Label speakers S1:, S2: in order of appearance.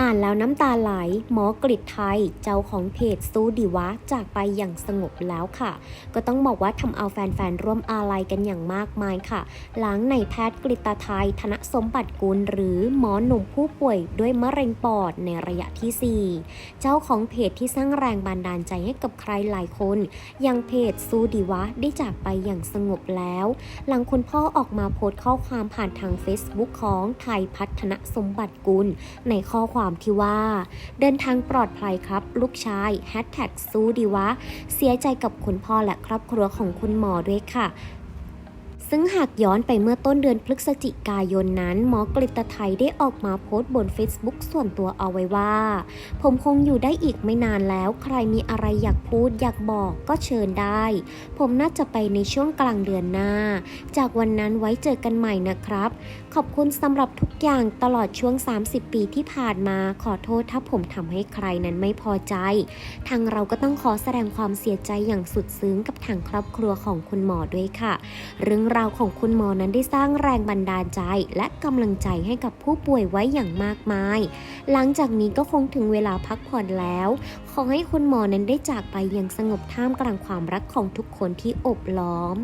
S1: อ่านแล้วน้ำตาไหล หมอกริดไทย เจ้าของเพจซูดิวะ จากไปอย่างสงบแล้วค่ะ ก็ต้องบอกว่าทำเอาแฟนๆ ร่วมอาลัยกันอย่างมากมายค่ะ หลังในแพทย์กริตาไทย ธนสมบัติกุล หรือหมอหนุ่มผู้ป่วยด้วยมะเร็งปอดในระยะที่ 4 เจ้าของเพจที่สร้างแรงบันดาลใจให้กับใครหลายคน อย่างเพจซูดิวะได้จากไปอย่างสงบแล้ว หลังคุณพ่อออกมาโพสต์ข้อความผ่านทาง Facebook ของไทยพัฒนสมบัติกุลในข้อความที่ว่า เดินทางปลอดภัยครับ ลูกชายแฮชแท็กซูดีวะ เสียใจกับคุณพ่อและครอบครัวของคุณหมอด้วยค่ะซึ่งหากย้อนไปเมื่อต้นเดือนพฤศจิกายนนั้น หมอกฤตไทยได้ออกมาโพสต์บน Facebook ส่วนตัวเอาไว้ว่า ผมคงอยู่ได้อีกไม่นานแล้ว ใครมีอะไรอยากพูดอยากบอกก็เชิญได้ ผมน่าจะไปในช่วงกลางเดือนหน้า จากวันนั้นไว้เจอกันใหม่นะครับ ขอบคุณสำหรับทุกอย่างตลอดช่วง 30 ปีที่ผ่านมา ขอโทษถ้าผมทำให้ใครนั้นไม่พอใจ ทางเราก็ต้องขอแสดงความเสียใจอย่างสุดซึ้งกับทางครอบครัวของคุณหมอด้วยค่ะ เรื่องราวของคุณหมอนั้นได้สร้างแรงบันดาลใจ และกำลังใจให้กับผู้ป่วยไว้อย่างมากมาย หลังจากนี้ก็คงถึงเวลาพักผ่อนแล้ว ขอให้คุณหมอนั้นได้จากไปอย่างสงบท่ามกลางความรักของทุกคนที่อบล้อม